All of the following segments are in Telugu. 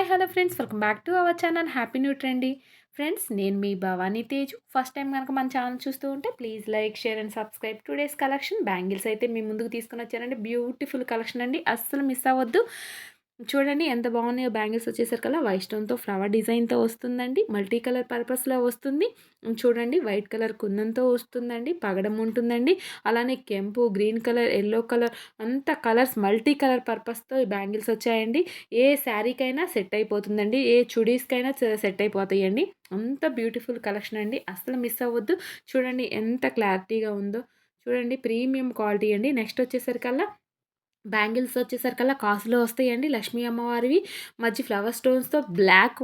Hi hello friends welcome back to our channel happy new trendy friends నేను మీ భవానీ తేజు. ఫస్ట్ టైం కనుక మన ఛానల్ చూస్తూ ఉంటే please like share and subscribe today's collection bangles అయితే మీ ముందుకు తీసుకుని వచ్చారండి బ్యూటిఫుల్ కలెక్షన్ అండి. అస్సలు మిస్ అవ్వద్దు. చూడండి ఎంత బాగున్నాయో బ్యాంగిల్స్ వచ్చేసరికి అలా వైట్ స్టోన్తో ఫ్లవర్ డిజైన్తో వస్తుందండి. మల్టీ కలర్ పర్పస్లో వస్తుంది. చూడండి వైట్ కలర్ కుందంతో వస్తుందండి. పగడం ఉంటుందండి. అలానే కెంపు గ్రీన్ కలర్ ఎల్లో కలర్ అంత కలర్స్ మల్టీ కలర్ పర్పస్తో ఈ బ్యాంగిల్స్ వచ్చాయండి. ఏ శారీకైనా సెట్ అయిపోతుందండి. ఏ చుడీస్కైనా సెట్ అయిపోతాయండి. అంత బ్యూటిఫుల్ కలెక్షన్ అండి. అసలు మిస్ అవ్వద్దు. చూడండి ఎంత క్లారిటీగా ఉందో. చూడండి ప్రీమియం క్వాలిటీ అండి. నెక్స్ట్ వచ్చేసరికల్లా బ్యాంగిల్స్ వచ్చేసరికల్లా కాసులో వస్తాయండి. లక్ష్మీ అమ్మవారివి. మధ్య ఫ్లవర్ స్టోన్స్తో బ్లాక్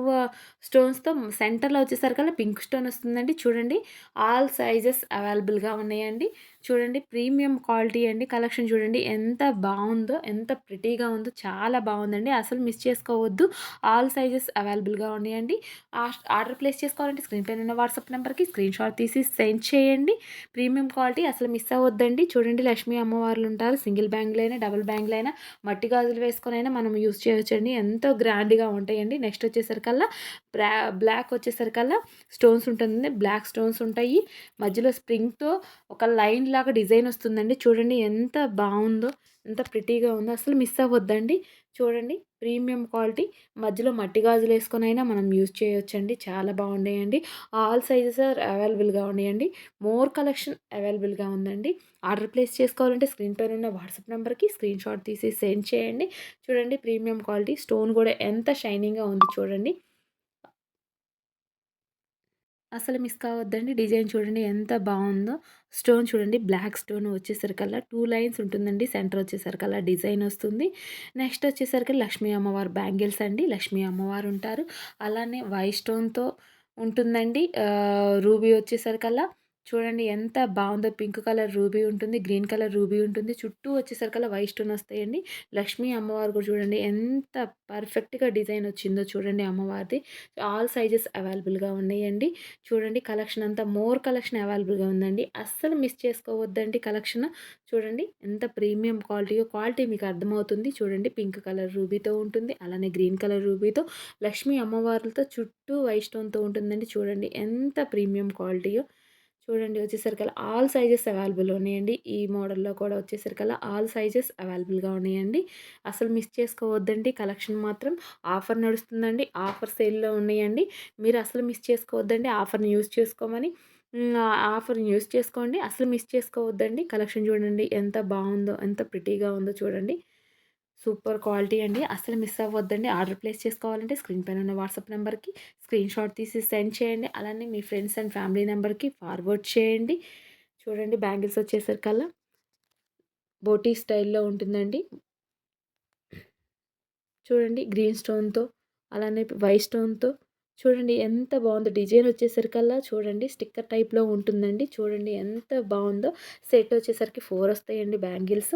స్టోన్స్తో సెంటర్లో వచ్చేసరికల్లా పింక్ స్టోన్ వస్తుందండి. చూడండి. ఆల్ సైజెస్ అవైలబుల్గా ఉన్నాయండి. చూడండి. ప్రీమియం క్వాలిటీ అండి. కలెక్షన్ చూడండి. ఎంత బాగుందో ఎంత ప్రిటీగా ఉందో చాలా బాగుందండి. అసలు మిస్ చేసుకోవద్దు. ఆల్ సైజెస్ అవైలబుల్గా ఉన్నాయండి. ఆర్డర్ ప్లేస్ చేసుకోవాలంటే స్క్రీన్ పైన ఉన్న వాట్సాప్ నెంబర్కి స్క్రీన్ షాట్ తీసి సెండ్ చేయండి. ప్రీమియం క్వాలిటీ అసలు మిస్ అవ్వద్దండి. చూడండి. లక్ష్మీ అమ్మవార్లు ఉంటారు సింగిల్ బ్యాంగ్లు అయినా డబుల్ బ్యాంగ్లు అయినా మట్టి గాజులు వేసుకొని అయినా మనం యూస్ చేయొచ్చండి. ఎంతో గ్రాండ్గా ఉంటాయండి. నెక్స్ట్ వచ్చేసరికల్లా బ్లా బ్లాక్ వచ్చేసరికల్లా స్టోన్స్ ఉంటుందండి. బ్లాక్ స్టోన్స్ ఉంటాయి. మధ్యలో స్ప్రింగ్తో ఒక లైన్ లాగా డిజైన్ వస్తుందండి. చూడండి ఎంత బాగుందో ఎంత ప్రిటీగా ఉందో. అసలు మిస్ అవ్వద్దండి. చూడండి ప్రీమియం క్వాలిటీ. మధ్యలో మట్టి గాజులు వేసుకొని అయినా మనం యూజ్ చేయొచ్చండి. చాలా బాగున్నాయండి ఆల్ సైజెస్ ఆర్ అవైలబుల్గా ఉన్నాయండి మోర్ కలెక్షన్ అవైలబుల్గా ఉందండి. ఆర్డర్ ప్లేస్ చేసుకోవాలంటే స్క్రీన్ పైన ఉన్న వాట్సాప్ నెంబర్కి స్క్రీన్ షాట్ తీసి సెండ్ చేయండి. చూడండి ప్రీమియం క్వాలిటీ. స్టోన్ కూడా ఎంత షైనింగ్గా ఉంది చూడండి. అసలు మిస్ కావద్దండి. డిజైన్ చూడండి ఎంత బాగుందో. స్టోన్ చూడండి బ్లాక్ స్టోన్ వచ్చేసరికల్లా టూ లైన్స్ ఉంటుందండి. సెంటర్ వచ్చేసరికల్లా డిజైన్ వస్తుంది. నెక్స్ట్ వచ్చేసరికి లక్ష్మీ అమ్మవారు బ్యాంగిల్స్ అండి. లక్ష్మీ అమ్మవారు ఉంటారు. అలానే వై స్టోన్తో ఉంటుందండి. రూబీ వచ్చేసరికల్లా చూడండి ఎంత బాగుందో. పింక్ కలర్ రూబీ ఉంటుంది గ్రీన్ కలర్ రూబీ ఉంటుంది. చుట్టూ వచ్చేసరికల్లా వైట్ స్టోన్ వస్తాయండి. లక్ష్మీ అమ్మవారు కూడా చూడండి ఎంత పర్ఫెక్ట్గా డిజైన్ వచ్చిందో చూడండి అమ్మవారిది. ఆల్ సైజెస్ అవైలబుల్గా ఉన్నాయండి. చూడండి కలెక్షన్ అంతా మోర్ కలెక్షన్ అవైలబుల్గా ఉందండి. అస్సలు మిస్ చేసుకోవద్దండి కలెక్షన్. చూడండి ఎంత ప్రీమియం క్వాలిటీ క్వాలిటీ మీకు అర్థమవుతుంది. చూడండి పింక్ కలర్ రూబీతో ఉంటుంది అలానే గ్రీన్ కలర్ రూబీతో. లక్ష్మీ అమ్మవార్లతో చుట్టూ వైట్ స్టోన్తో ఉంటుందండి. చూడండి ఎంత ప్రీమియం క్వాలిటీయో. చూడండి వచ్చేసరికల్లా ఆల్ సైజెస్ అవైలబుల్ ఉన్నాయండి. ఈ మోడల్లో కూడా వచ్చేసరికల్లా ఆల్ సైజెస్ అవైలబుల్గా ఉన్నాయండి. అసలు మిస్ చేసుకోవద్దండి. కలెక్షన్ మాత్రం ఆఫర్ నడుస్తుందండి. ఆఫర్ సేల్లో ఉన్నాయండి. మీరు అసలు మిస్ చేసుకోవద్దండి. ఆఫర్ని యూజ్ చేసుకోమని ఆఫర్ని యూజ్ చేసుకోండి. అసలు మిస్ చేసుకోవద్దండి. కలెక్షన్ చూడండి ఎంత బాగుందో ఎంత ప్రిటీగా ఉందో చూడండి. సూపర్ క్వాలిటీ అండి. అసలు మిస్ అవ్వద్దండి. ఆర్డర్ ప్లేస్ చేసుకోవాలంటే స్క్రీన్ పైన ఉన్న వాట్సాప్ నెంబర్కి స్క్రీన్ షాట్ తీసి సెండ్ చేయండి. అలానే మీ ఫ్రెండ్స్ అండ్ ఫ్యామిలీ నెంబర్కి ఫార్వర్డ్ చేయండి. చూడండి బ్యాంగిల్స్ వచ్చేసరికల్లా బోటీ స్టైల్లో ఉంటుందండి. చూడండి గ్రీన్ స్టోన్తో అలానే వైట్ స్టోన్తో చూడండి ఎంత బాగుందో. డిజైన్ వచ్చేసరికల్లా చూడండి స్టిక్కర్ టైప్లో ఉంటుందండి. చూడండి ఎంత బాగుందో. సెట్ వచ్చేసరికి ఫోర్ వస్తాయండి బ్యాంగిల్స్.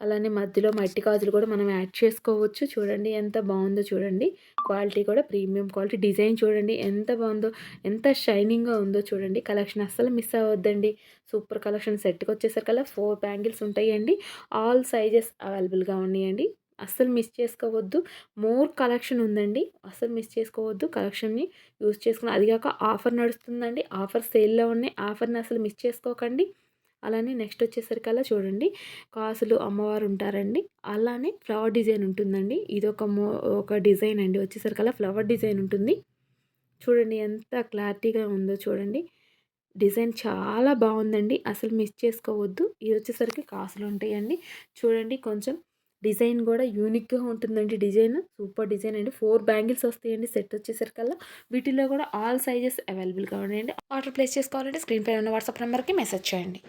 అలానే మధ్యలో మట్టి గాజులు కూడా మనం యాడ్ చేసుకోవచ్చు. చూడండి ఎంత బాగుందో చూడండి. క్వాలిటీ కూడా ప్రీమియం క్వాలిటీ డిజైన్ చూడండి ఎంత బాగుందో ఎంత షైనింగ్గా ఉందో చూడండి. కలెక్షన్ అస్సలు మిస్ అవ్వద్దండి. సూపర్ కలెక్షన్ సెట్కి వచ్చేసరికి అలా ఫోర్ బ్యాంగిల్స్ ఉంటాయండి. ఆల్ సైజెస్ అవైలబుల్గా ఉన్నాయండి. అస్సలు మిస్ చేసుకోవద్దు. మోర్ కలెక్షన్ ఉందండి. అస్సలు మిస్ చేసుకోవద్దు కలెక్షన్ని. యూజ్ చేసుకుని అది కాక ఆఫర్ నడుస్తుందండి. ఆఫర్ సేల్లో ఉన్నాయి. ఆఫర్ని అసలు మిస్ చేసుకోకండి. అలానే నెక్స్ట్ వచ్చేసరికల్లా చూడండి. కాసులు అమ్మవారు ఉంటారండి అలానే ఫ్లవర్ డిజైన్ ఉంటుందండి. ఇది ఒక మో ఒక డిజైన్ అండి వచ్చేసరికల్లా ఫ్లవర్ డిజైన్ ఉంటుంది. చూడండి ఎంత క్లారిటీగా ఉందో చూడండి. డిజైన్ చాలా బాగుందండి. అసలు మిస్ చేసుకోవద్దు. ఇది వచ్చేసరికి కాసులు ఉంటాయండి. చూడండి కొంచెం డిజైన్ కూడా యూనిక్గా ఉంటుందండి డిజైన్. సూపర్ డిజైన్ అండి. ఫోర్ బ్యాంగిల్స్ వస్తాయండి సెట్ వచ్చేసరికల్లా. వీటిలో కూడా ఆల్ సైజెస్ అవైలబుల్గా ఉన్నాయండి. ఆర్డర్ ప్లేస్ చేసుకోవాలంటే స్క్రీన్ పైన ఉన్న వాట్సాప్ నెంబర్కి మెసేజ్ చేయండి.